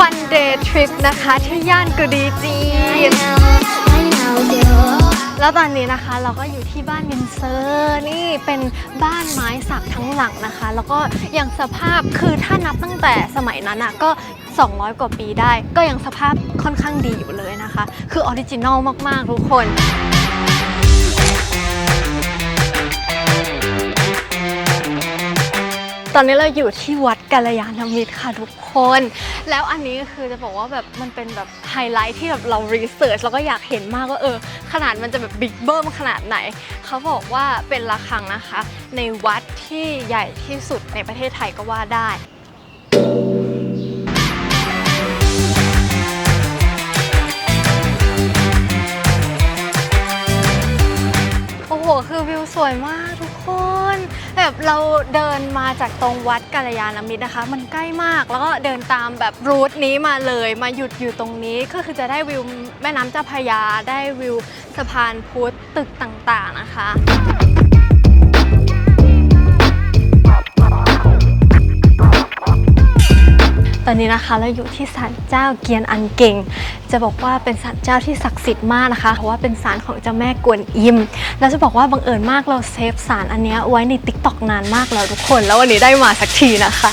วันเดทริปนะคะที่ย่านกระดีจีน แล้วตอนนี้นะคะเราก็อยู่ที่บ้านวินเซอร์นี่เป็นบ้านไม้สักทั้งหลังนะคะ แล้วก็ยังสภาพคือถ้านับตั้งแต่สมัยนั้นอะก็ 200 กว่าปีได้ ก็ยังสภาพค่อนข้างดีอยู่เลยนะคะ คือออริจินอลมากๆทุกคน อนนี้เราอยู่ที่วัดกาลยานมิตรค่ะทุกคน แล้วอันนี้ก็คือจะบอกว่าแบบมันเป็นแบบไฮไลท์ที่แบบเรารีเสิร์ชแล้วก็อยากเห็นมากว่าเออ ขนาดมันจะแบบบิ๊กเบิ้มขนาดไหน เขาบอกว่าเป็นระฆังนะคะ ในวัดที่ใหญ่ที่สุดในประเทศไทยก็ว่าได้โอ้โห คือวิวสวยมาก แบบเราเดินมาจากตรงวัดกาลยานมิตรนะคะ มันใกล้มากแล้วก็เดินตามแบบรูทนี้มาเลยมาหยุดอยู่ตรงนี้ก็คือจะได้วิวแม่น้ำเจ้าพระยาได้วิวสะพานพุทธตึกต่างๆนะคะ ตอนนี้นะคะเราอยู่ที่ศาลเจ้าเกียนอันเก่ง จะบอกว่าเป็นศาลเจ้าที่ศักดิ์สิทธิ์มากนะคะ เพราะว่าเป็นศาลของเจ้าแม่กวนอิม แล้วจะบอกว่าบังเอิญมากเราเซฟศาลอันนี้ไว้ในติ๊กต็อกนานมากแล้วทุกคน แล้ววันนี้ได้มาสักทีนะคะ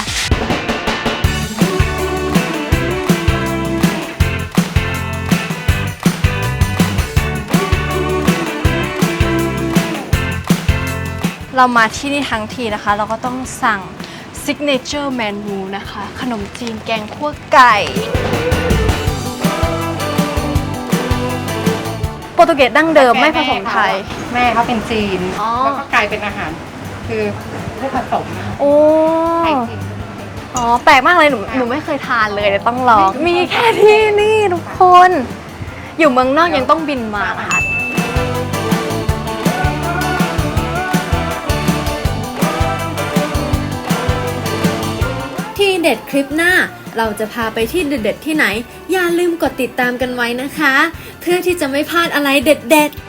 เรามาที่นี่ทั้งทีนะคะ เราก็ต้องสั่ง signature menu นะคะ ขนมจีนแกงคั่วไก่ โปรตุเกสดั้งเดิมไม่ผสมไทย แม่เขาเป็นจีน อ๋อ แล้วก็กลายเป็นอาหาร คือผู้ผสมนะคะโอ้ ไทยจีน อ๋อ แปลกมากเลยหนูหนูไม่เคยทานเลยเดี๋ยวต้องลอง มีแค่ที่นี่ทุกคน อยู่เมืองนอกยังต้องบินมานะค เด็ดคลิปหน้า เราจะพาไปที่เด็ดๆที่ไหน อย่าลืมกดติดตามกันไว้นะคะ เพื่อที่จะไม่พลาดอะไรเด็ดๆ